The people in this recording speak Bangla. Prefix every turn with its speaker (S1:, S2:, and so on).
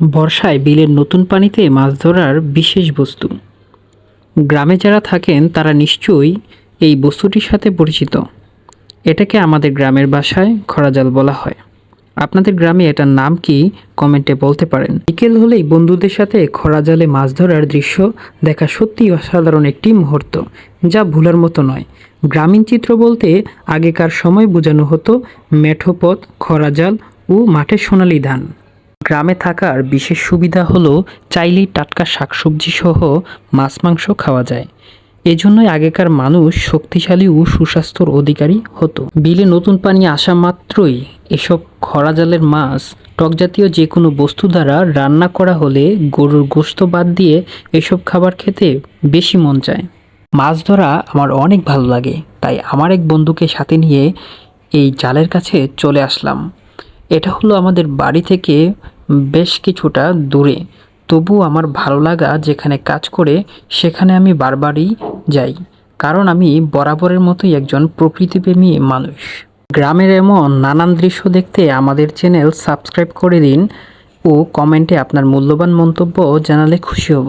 S1: বর্ষায় বিলের নতুন পানিতে মাছ ধরার বিশেষ বস্তু। গ্রামে যারা থাকেন, তারা নিশ্চয়ই এই বস্তুটির সাথে পরিচিত। এটাকে আমাদের গ্রামের ভাষায় খরাজাল বলা হয়। আপনাদের গ্রামে এটার নাম কি কমেন্টে বলতে পারেন। বিকেল হলেই বন্ধুদের সাথে খরাজালে মাছ ধরার দৃশ্য দেখা সত্যিই অসাধারণ একটি মুহূর্ত, যা ভুলার মতো নয়। গ্রামীণ চিত্র বলতে আগেকার সময় বোঝানো হতো মেঠো পথ, খরাজাল ও মাঠে সোনালি ধান। গ্রামে থাকার বিশেষ সুবিধা হলো চাইলেই টাটকা শাকসবজি সহ মাছ মাংস খাওয়া যায়। এজন্যই আগেকার মানুষ শক্তিশালী ও সুস্বাস্থ্যর অধিকারী হতো। বিলে নতুন পানি আসা মাত্রই এসব খরা জালের মাছ টকজাতীয় যে কোনো বস্তু দ্বারা রান্না করা হলে গরুর গোস্ত বাদ দিয়ে এসব খাবার খেতে বেশি মন চায়। মাছ ধরা আমার অনেক ভালো লাগে, তাই আমার এক বন্ধুকে সাথে নিয়ে এই জালের কাছে চলে আসলাম। এটা হলো আমাদের বাড়ি থেকে বেশ কিছুটা দূরে। তবু আমার ভালো লাগা যেখানে কাজ করে, সেখানে আমি বারবারই যাই, কারণ আমি বরাবরের মতোই একজন প্রকৃতিপ্রেমী মানুষ। গ্রামের এমন নানান দৃশ্য দেখতে আমাদের চ্যানেল সাবস্ক্রাইব করে দিন ও কমেন্টে আপনার মূল্যবান মন্তব্য জানালে খুশি হব।